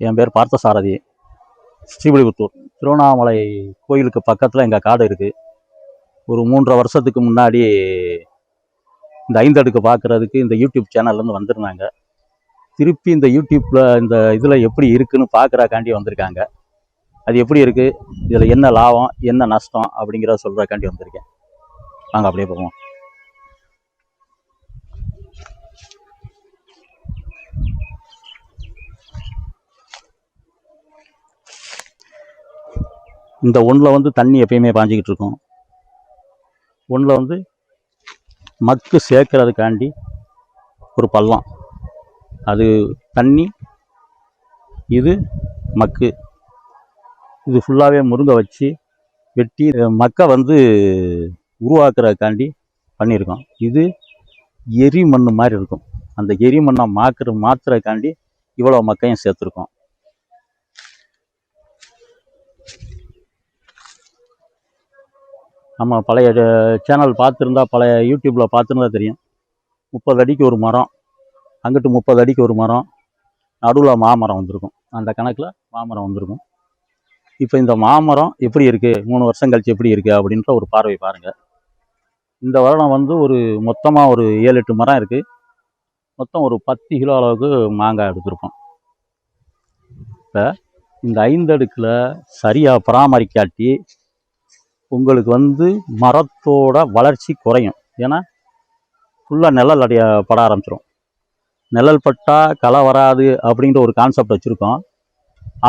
என் பேர் பார்த்தசாரதி. ஸ்ரீவில்லிபுத்தூர் திருவண்ணாமலை கோயிலுக்கு பக்கத்தில் எங்கள் காடு இருக்குது ஒரு மூன்றரை வருஷத்துக்கு முன்னாடி இந்த ஐந்தடுக்கு பார்க்குறதுக்கு இந்த யூடியூப் சேனல்லேருந்து வந்திருந்தாங்க. திருப்பி இந்த யூடியூப்பில் இந்த இதில் எப்படி இருக்குன்னு பார்க்குறக்காண்டி வந்திருக்காங்க. அது எப்படி இருக்குது இதில் என்ன லாபம் என்ன நஷ்டம் அப்படிங்கிறத சொல்கிறக்காண்டி வந்திருக்கேன். நாங்கள் அப்படியே போவோம். இந்த ஒன்றில் வந்து தண்ணி எப்பயுமே பாஞ்சிக்கிட்டு இருக்கும். ஒன்றில் வந்து மக்கு சேர்க்கறதுக்காண்டி ஒரு பள்ளம். அது தண்ணி இது மக்கு. இது ஃபுல்லாகவே முருங்கை வச்சு வெட்டி மக்கை வந்து உருவாக்குறதுக்காண்டி பண்ணியிருக்கோம். இது எரி மண் மாதிரி இருக்கும். அந்த எரி மண்ணை மாக்கிற மாத்துறதுக்காண்டி இவ்வளோ மக்கையும் சேர்த்துருக்கோம். நம்ம பழைய சேனல் பார்த்துருந்தா பழைய யூடியூப்பில் பார்த்துருந்தா தெரியும். முப்பது அடிக்கு ஒரு மரம் அங்கிட்டு முப்பது அடிக்கு ஒரு மரம் நடுவில் மாமரம் வந்திருக்கும். அந்த கணக்கில் மாமரம் வந்திருக்கும். இப்போ இந்த மாமரம் எப்படி இருக்குது மூணு வருஷம் கழிச்சு எப்படி இருக்குது அப்படின்ற ஒரு பார்வை பாருங்கள் இந்த வருடம் வந்து ஒரு மொத்தமாக ஒரு ஏழு எட்டு மரம் இருக்குது மொத்தம் ஒரு பத்து கிலோ அளவுக்கு மாங்காய் எடுத்திருக்கோம். இப்போ இந்த ஐந்தடுக்கில் சரியாக பராமரிக்காட்டி உங்களுக்கு வந்து மரத்தோட வளர்ச்சி குறையும். ஏன்னா ஃபுல்லாக நிழல் அடைய பட ஆரம்பிச்சிடும் நிழல் பட்டால் களை வராது அப்படிங்கிற ஒரு கான்செப்ட் வச்சுருக்கோம்.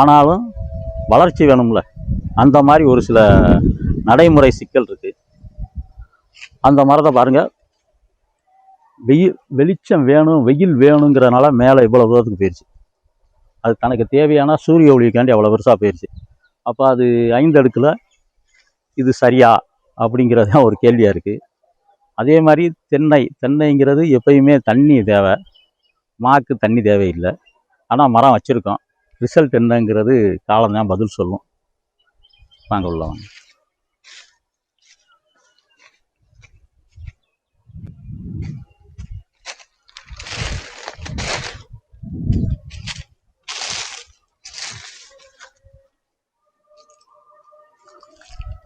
ஆனாலும் வளர்ச்சி வேணும்ல. அந்த மாதிரி ஒரு சில நடைமுறை சிக்கல் இருக்குது அந்த மரத்தை பாருங்கள் வெயில் வெளிச்சம் வேணும் வெயில் வேணுங்கிறனால மேலே இவ்வளோ தூரத்துக்கு போயிடுச்சு அது தனக்கு தேவையான சூரிய ஒளிக்காண்டி அவ்வளோ பெருசாக போயிடுச்சு அப்போ அது ஐந்து அடுக்கில் இது சரியா அப்படிங்கிறது தான் ஒரு கேள்வியாக இருக்குது அதே மாதிரி தென்னை தென்னைங்கிறது எப்பயுமே தண்ணி தேவை. மாக்கு தண்ணி தேவையில்லை. ஆனால் மரம் வச்சுருக்கோம். ரிசல்ட் என்னங்கிறது காலம்தான் பதில் சொல்லும். வாங்க உள்ளவங்க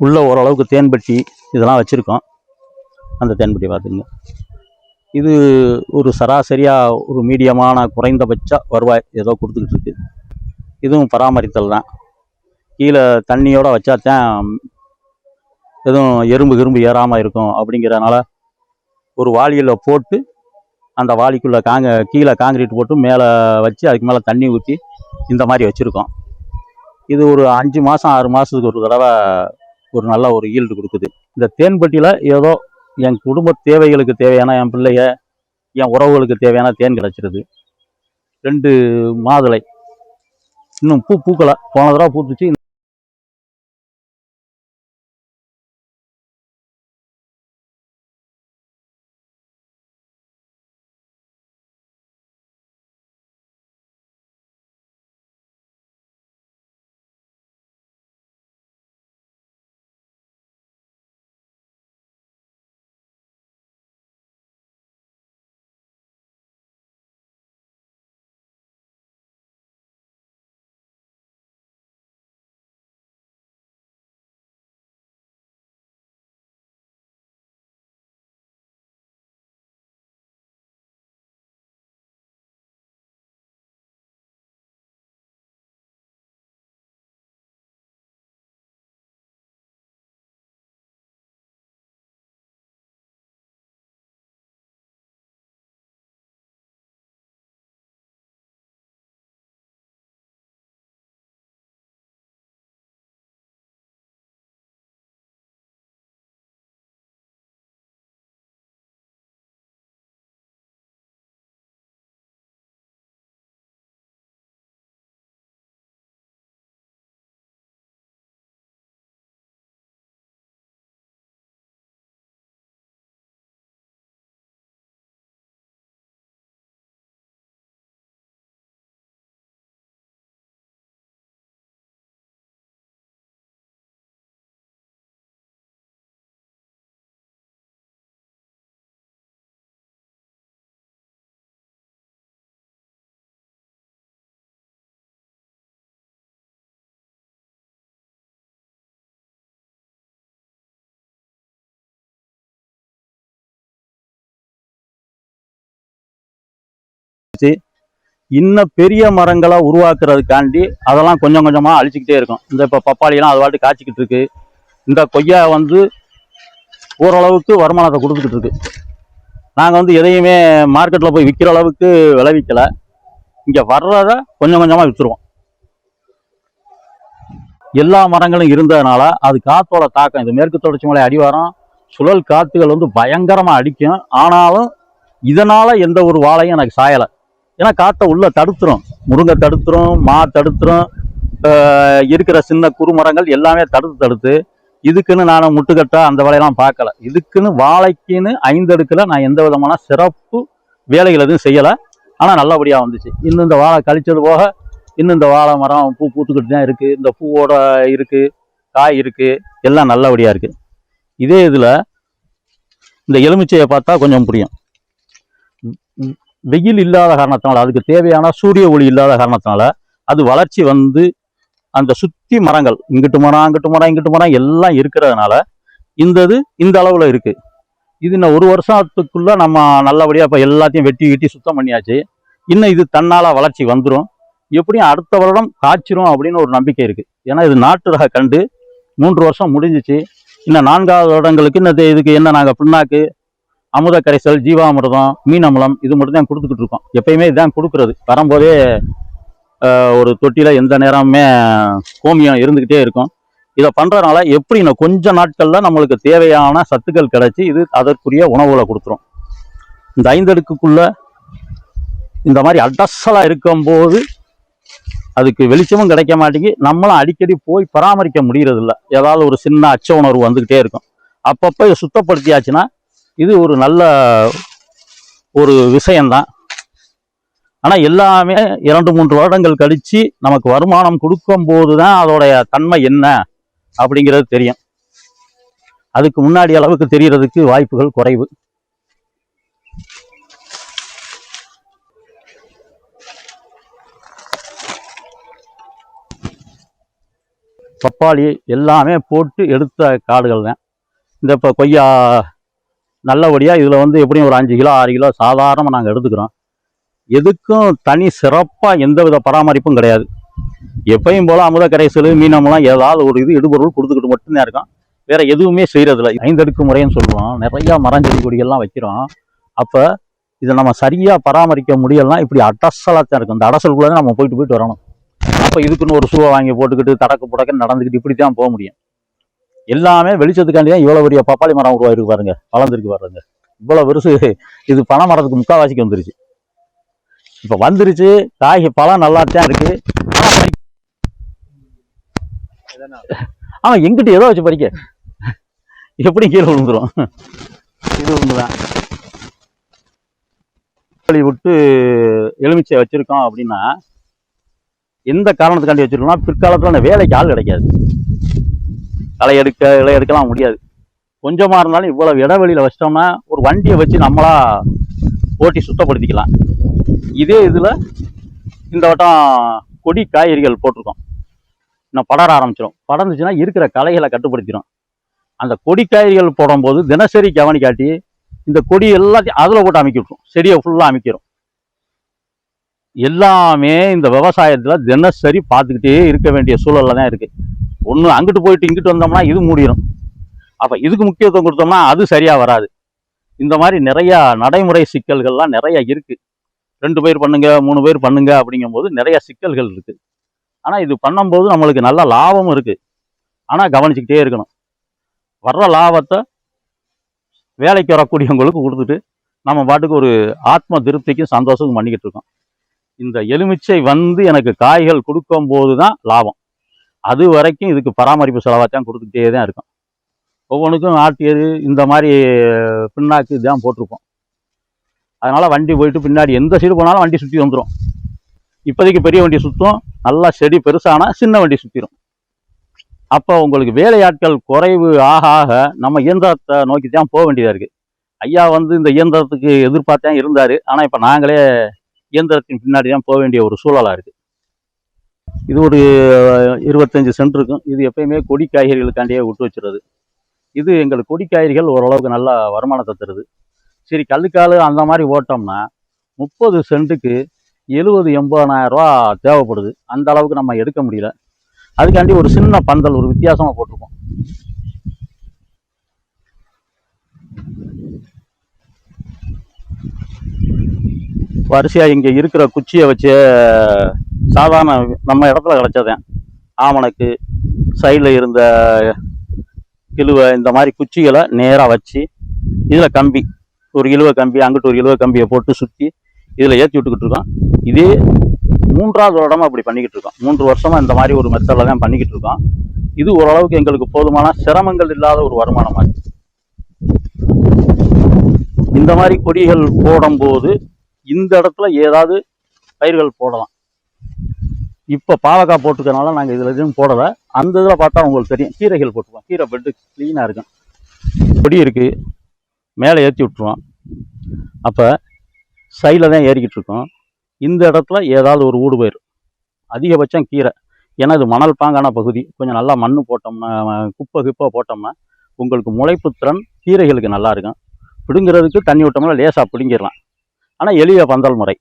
உள்ளே ஓரளவுக்கு தேன்பட்டி இதெல்லாம் வச்சுருக்கோம். அந்த தேன்பெட்டி பார்த்துங்க இது ஒரு சராசரியாக ஒரு மீடியமான குறைந்தபட்ச வருவாய் ஏதோ கொடுத்துக்கிட்டு இருக்கு. இதுவும் பராமரித்தல் தான். கீழே தண்ணியோடு வச்சா தான் எதுவும் எறும்பு கிரும்பு ஏறாமல் இருக்கும் அப்படிங்கிறனால ஒரு வாளியில் போட்டு அந்த வாளிக்குள்ளே காங்க கீழே காங்கிரீட் போட்டு மேலே வச்சு அதுக்கு மேலே தண்ணி ஊற்றி இந்த மாதிரி வச்சுருக்கோம். இது ஒரு அஞ்சு மாதம் ஆறு மாதத்துக்கு ஒரு தடவை ஒரு நல்ல ஒரு ஈல்டு கொடுக்குது. இந்த தேன்பட்டியில் ஏதோ என் குடும்ப தேவைகளுக்கு தேவையான என் பிள்ளைய என் உறவுகளுக்கு தேவையான தேன் கிடச்சிருது. ரெண்டு மாதுளை. இன்னும் பூ பூக்கலை. போன தடவை பூத்துச்சு இன்னும் பெரிய மரங்களை உருவாக்குறதுக்காண்டி அதெல்லாம் கொஞ்சம் கொஞ்சமாக அழிச்சிக்கிட்டே இருக்கும். இந்த இப்போ பப்பாளியெல்லாம் அது வாட்டு காய்ச்சிக்கிட்டு இருக்கு. இந்த கொய்யா வந்து ஓரளவுக்கு வருமானத்தை கொடுத்துக்கிட்டு இருக்கு. நாங்கள் வந்து எதையுமே மார்க்கெட்டில் போய் விற்கிற அளவுக்கு விளைவிக்கலை. இங்கே வர்றதை கொஞ்சம் கொஞ்சமாக விற்றுருவோம் எல்லா மரங்களும் இருந்ததுனால அது காற்றோட தாக்கம் இது மேற்கு தொடர்ச்சி மலை அடிவாரம் சுழல் காற்றுகள் வந்து பயங்கரமாக அடிக்கும். ஆனாலும் இதனால எந்த ஒரு வாழையும் எனக்கு சாயலை. ஏன்னா காற்றை உள்ள தடுத்துரும். முருங்கை தடுத்துரும் மா தடுத்துரும் இருக்கிற சின்ன குறுமரங்கள் எல்லாமே தடுத்து தடுத்து இதுக்குன்னு நான் முட்டுக்கட்டா அந்த வேலையெல்லாம் பார்க்கல. இதுக்குன்னு வாழைக்குன்னு ஐந்தடுக்கில் நான் எந்த விதமான சிறப்பு வேலைகள் எதுவும் செய்யலை. ஆனால் நல்லபடியாக வந்துச்சு. இன்னும் இந்த வாழை கழிச்சது போக இன்னும் இந்த வாழை மரம் பூ பூத்துக்கிட்டு தான் இருக்குது இந்த பூவோட இருக்குது காய் இருக்குது எல்லாம் நல்லபடியாக இருக்குது இதே இதில் இந்த எலுமிச்சையை பார்த்தா கொஞ்சம் புரியும். வெயில் இல்லாத காரணத்தினால அதுக்கு தேவையான சூரிய ஒளி இல்லாத காரணத்தினால அது வளர்ச்சி வந்து அந்த சுத்தி மரங்கள் இங்கிட்டு மரம் அங்கிட்டு மரம் இங்கிட்டு மரம் எல்லாம் இருக்கிறதுனால இந்த இது இந்த அளவில் இருக்குது இது இன்னும் ஒரு வருஷத்துக்குள்ளே நம்ம நல்லபடியாக இப்போ எல்லாத்தையும் வெட்டி வெட்டி சுத்தம் பண்ணியாச்சு. இன்னும் இது தன்னால் வளர்ச்சி வந்துடும் எப்படியும் அடுத்த வருடம் காய்ச்சிரும் அப்படின்னு ஒரு நம்பிக்கை இருக்குது ஏன்னா இது நாட்டு ரக கண்டு மூன்று வருஷம் முடிஞ்சிச்சு. இன்னும் நான்காவது வருடங்களுக்கு இன்னும் இதுக்கு என்ன நாங்கள் பின்னாக்கு அமுத கரைசல் ஜீவாமிர்தம் மீன் அமிலம் இது மட்டும் தான் கொடுத்துக்கிட்டு இருக்கோம். எப்பயுமே இதுதான் கொடுக்கறது. வரும்போதே ஒரு தொட்டியில் எந்த நேரமுமே கோமியம் இருந்துக்கிட்டே இருக்கும். இதை பண்ணுறதுனால எப்படி கொஞ்ச நாட்களில் நம்மளுக்கு தேவையான சத்துக்கள் கிடைச்சி இது அதற்குரிய உணவுகளை கொடுத்துரும். இந்த ஐந்தடுக்குக்குள்ளே இந்த மாதிரி அடசலாக இருக்கும்போது அதுக்கு வெளிச்சமும் கிடைக்க மாட்டேங்கி நம்மளும் அடிக்கடி போய் பராமரிக்க முடியறதில்ல. ஏதாவது ஒரு சின்ன அச்ச உணர்வு வந்துக்கிட்டே இருக்கும். அப்பப்போ இதை சுத்தப்படுத்தியாச்சுன்னா இது ஒரு நல்ல ஒரு விஷயம்தான். ஆனால் எல்லாமே இரண்டு மூன்று வருடங்கள் கழித்து நமக்கு வருமானம் கொடுக்கும்போது தான் அதோடைய தன்மை என்ன அப்படிங்கிறது தெரியும். அதுக்கு முன்னாடி அளவுக்கு தெரியறதுக்கு வாய்ப்புகள் குறைவு. பப்பாளி எல்லாமே போட்டு எடுத்த காடுகள் தான் இந்த இப்போ கொய்யா நல்லபடியாக இதில் வந்து எப்படியும் ஒரு அஞ்சு கிலோ ஆறு கிலோ சாதாரணமாக நாங்கள் எடுத்துக்கிறோம். எதுக்கும் தனி சிறப்பாக எந்த வித பராமரிப்பும் கிடையாது. எப்பயும் போல அமுத கரைசல் மீனமெல்லாம் ஏதாவது ஒரு இது இடுபொருள் கொடுத்துக்கிட்டு மட்டும்தான் இருக்கான் வேறு எதுவுமே செய்கிறதில்ல ஐந்தடுக்கு முறைன்னு சொல்லுவோம். நிறையா மரம் செடி கொடிகள்லாம் வைக்கிறோம். அப்போ இதை நம்ம சரியாக பராமரிக்க முடியலாம் இப்படி அடசலாக தான் இருக்கும். இந்த அடசலுக்குள்ளே நம்ம போயிட்டு போயிட்டு வரணும். அப்போ இதுக்குன்னு ஒரு ஷூவை வாங்கி போட்டுக்கிட்டு தடக்கு புடக்குன்னு நடந்துக்கிட்டு இப்படி தான் போக முடியும். எல்லாமே வெளிச்சத்துக்காண்டி தான் இவ்வளோ பெரிய பப்பாளி மரம் உருவாயிருக்கு பாருங்க வளர்ந்துருக்கு பாருங்க. இவ்வளோ பெருசு இது பனை மரத்துக்கு முக்கால்வாசிக்கு வந்துருச்சு. இப்போ வந்துருச்சு காய் பழம் நல்லா தான் இருக்கு. ஆமாம் எங்கிட்ட ஏதோ வச்சு பறிக்க. எப்படி கீழே விழுந்துரும்? இது ஒன்றுதான் விட்டு எலுமிச்சை வச்சிருக்கோம் அப்படின்னா எந்த காரணத்துக்காண்டி வச்சுருக்கோம்னா பிற்காலத்தில் அந்த வேலைக்கு ஆள் கிடைக்காது. களை எடுக்க இலை எடுக்கலாம் முடியாது. கொஞ்சமாக இருந்தாலும் இவ்வளவு இடைவெளியில் வச்சிட்டோம்னா ஒரு வண்டியை வச்சு நம்மளா ஓட்டி சுத்தப்படுத்திக்கலாம். இதே இதில் இந்த வட்டம் கொடி காய்கறிகள் போட்டிருக்கோம். இன்னும் படர ஆரம்பிச்சிடும் படர்ந்துச்சுன்னா இருக்கிற களைகளை கட்டுப்படுத்திடும் அந்த கொடி காய்கறிகள் போடும்போது தினசரி கவனிக்காட்டி இந்த கொடி எல்லாத்தையும் அதில் போட்டு அமைக்கி விட்ரும் செடியை ஃபுல்லாக அமைக்கிறோம். எல்லாமே இந்த விவசாயத்தில் தினசரி பார்த்துக்கிட்டே இருக்க வேண்டிய சூழல்ல தான் இருக்கு. ஒன்று அங்கிட்டு போயிட்டு இங்கிட்டு வந்தோம்னா இது மூடிடும் அப்போ இதுக்கு முக்கியத்துவம் கொடுத்தோம்னா அது சரியா வராது. இந்த மாதிரி நிறையா நடைமுறை சிக்கல்கள்லாம் நிறைய இருக்கு. ரெண்டு பேர் பண்ணுங்க மூணு பேர் பண்ணுங்க அப்படிங்கும்போது நிறைய சிக்கல்கள் இருக்குது ஆனா இது பண்ணும்போது நம்மளுக்கு நல்ல லாபமும் இருக்கு. ஆனா கவனிச்சுக்கிட்டே இருக்கணும். வர்ற லாபத்தை வேலைக்கு வரக்கூடியவங்களுக்கு கொடுத்துட்டு நம்ம பாட்டுக்கு ஒரு ஆத்ம திருப்திக்கும் சந்தோஷமும் பண்ணிக்கிட்டு இருக்கோம். இந்த எலுமிச்சை வந்து எனக்கு காய்கள் கொடுக்கும் போது தான் லாபம். அது வரைக்கும் இதுக்கு பராமரிப்பு செலவாத்தான் கொடுத்துக்கிட்டே தான் இருக்கும். ஒவ்வொன்றுக்கும் ஆட்டு எரு இந்த மாதிரி பின்னாக்கு தான் போட்டிருப்போம் அதனால் வண்டி போயிட்டு பின்னாடி எந்த சைடு போனாலும் வண்டி சுற்றி வந்துடும் இப்போதைக்கு பெரிய வண்டி சுற்றும் நல்லா செடி பெருசானா சின்ன வண்டி சுற்றிடும் அப்போ உங்களுக்கு வேலையாட்கள் குறைவு ஆக ஆக நம்ம இயந்திரத்தை நோக்கி தான் போக வேண்டியதாக இருக்குது ஐயா வந்து இந்த இயந்திரத்துக்கு எதிர்பார்த்தான் இருந்தார். ஆனால் இப்போ நாங்களே இயந்திரத்தின் பின்னாடி தான் போக வேண்டிய ஒரு சூழலாக இருக்குது இது ஒரு இருபத்தஞ்சி சென்ட் இருக்கும். இது எப்பயுமே கொடி காய்கறிகளுக்காண்டியே விட்டு வச்சுருது இது எங்களுக்கு கொடி காய்கறிகள் ஓரளவுக்கு நல்ல வருமானத்தை தருது. சரி கல்லுக்கால் அந்த மாதிரி ஓட்டோம்னா முப்பது சென்ட்டுக்கு எழுபது எண்பதாயிரரூவா தேவைப்படுது. அந்த அளவுக்கு நம்ம எடுக்க முடியல. அதுக்காண்டி ஒரு சின்ன பந்தல் ஒரு வித்தியாசமாக போட்டிருக்கோம். வரிசையாக இங்கே இருக்கிற குச்சியை வச்சு சாதாரண நம்ம இடத்துல கிடச்சதேன். ஆமணக்கு சைடில் இருந்த கிழுவை இந்த மாதிரி குச்சிகளை நேராக வச்சு இதில் கம்பி ஒரு இழுவை கம்பி அங்கிட்டு ஒரு இழுவை கம்பியை போட்டு சுற்றி இதில் ஏற்றி விட்டுக்கிட்டு இருக்கோம். இதே மூன்றாவது வருடமாக அப்படி பண்ணிக்கிட்டு இருக்கோம். மூன்று வருஷமாக இந்த மாதிரி ஒரு மெத்தடில் தான் பண்ணிக்கிட்டு இருக்கோம். இது ஓரளவுக்கு எங்களுக்கு போதுமான சிரமங்கள் இல்லாத ஒரு வருமானமாக இருக்குது இந்த மாதிரி கொடிகள் போடும்போது இந்த இடத்துல ஏதாவது பயிர்கள் போடலாம். இப்போ பாவக்காய் போட்டுக்கனால நாங்கள் இதில் எதுவும் போடலை. அந்த இதில் பார்த்தா உங்களுக்கு தெரியும். கீரைகள் போட்டுருவோம் கீரை பெட்டு க்ளீனாக இருக்கும். கொடி இருக்குது மேலே ஏற்றி விட்ருவோம் அப்போ சைடில் தான் ஏறிக்கிட்டு இருக்கோம். இந்த இடத்துல ஏதாவது ஒரு ஊடு பயிர் அதிகபட்சம் கீரை. ஏன்னா இது மணல் பாங்கான பகுதி. கொஞ்சம் நல்லா மண் போட்டோம்னா குப்பை கிப்பை போட்டோம்னா உங்களுக்கு முளைப்பு திறன் கீரைகளுக்கு நல்லா இருக்கும். பிடுங்கிறதுக்கு தண்ணி விட்டோம்னா லேசாக பிடுங்கிடலாம். ஆனால் எளிய பந்தல் முறை.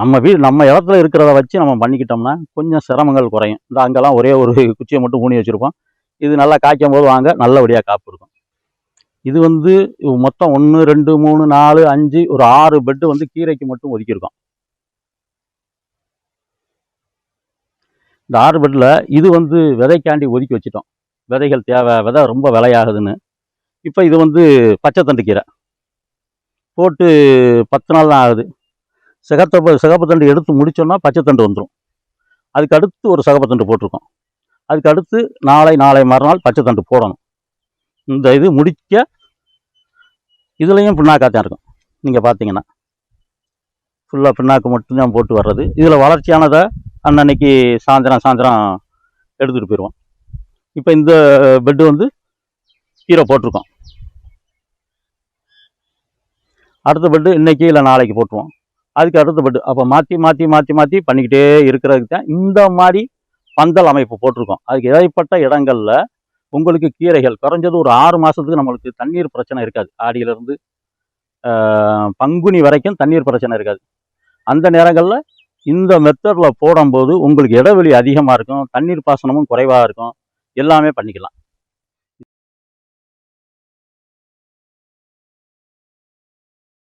நம்ம வீடு நம்ம இடத்துல இருக்கிறத வச்சு நம்ம பண்ணிக்கிட்டோம்னா கொஞ்சம் சிரமங்கள் குறையும். இந்த அங்கெல்லாம் ஒரே ஒரு குச்சியை மட்டும் ஊனி வச்சுருப்போம். இது நல்லா காய்க்கும் போது வாங்க நல்லபடியாக காப்பு இருக்கும். இது வந்து மொத்தம் ஒன்று ரெண்டு மூணு நாலு அஞ்சு ஒரு ஆறு பெட்டு வந்து கீரைக்கு மட்டும் ஒதுக்கியிருக்கோம். இந்த ஆறு பெட்டில் இது வந்து விதைக்காண்டி ஒதுக்கி வச்சிட்டோம். விதைகள் தேவை விதை ரொம்ப விலையாகுதுன்னு. இப்போ இது வந்து பச்சை தண்டு கீரை. போட்டு பத்து நாள் தான் ஆகுது. சிகத்த சிகப்பு தண்டு எடுத்து முடிச்சோன்னா பச்சை தண்டு வந்துடும் அதுக்கு அடுத்து ஒரு சிகப்பு தண்டு போட்டிருக்கோம். அதுக்கு அடுத்து நாளை நாளை மறுநாள் பச்சை தண்டு போடணும். இந்த இது முடிக்க இதுலேயும் பின்னாக்காத்தான் இருக்கும். நீங்கள் பார்த்தீங்கன்னா ஃபுல்லாக பின்னாக்கு மட்டும்தான் போட்டு வர்றது. இதில் வளர்ச்சியானதை அன்னன்னைக்கு சாயந்தரம் சாயந்தரம் எடுத்துகிட்டு போயிடுவோம் இப்போ இந்த பெட்டு வந்து கீரை போட்டிருக்கோம். அடுத்த பெட்டு இன்றைக்கி இல்லை நாளைக்கு போட்டுருவோம். அதுக்கு அடுத்த பெட்டு அப்போ மாற்றி மாற்றி மாற்றி மாற்றி பண்ணிக்கிட்டே இருக்கிறதுக்கு தான் இந்த மாதிரி பந்தல் அமைப்பு போட்டிருக்கோம். அதுக்கு இடைப்பட்ட இடங்களில் உங்களுக்கு கீரைகள் குறைஞ்சது ஒரு ஆறு மாதத்துக்கு நம்மளுக்கு தண்ணீர் பிரச்சனை இருக்காது. ஆடியிலேருந்து பங்குனி வரைக்கும் தண்ணீர் பிரச்சனை இருக்காது. அந்த நேரங்களில் இந்த மெத்தடில் போடும்போது உங்களுக்கு இடைவெளி அதிகமாக இருக்கும் தண்ணீர் பாசனமும் குறைவாக இருக்கும். எல்லாமே பண்ணிக்கலாம்.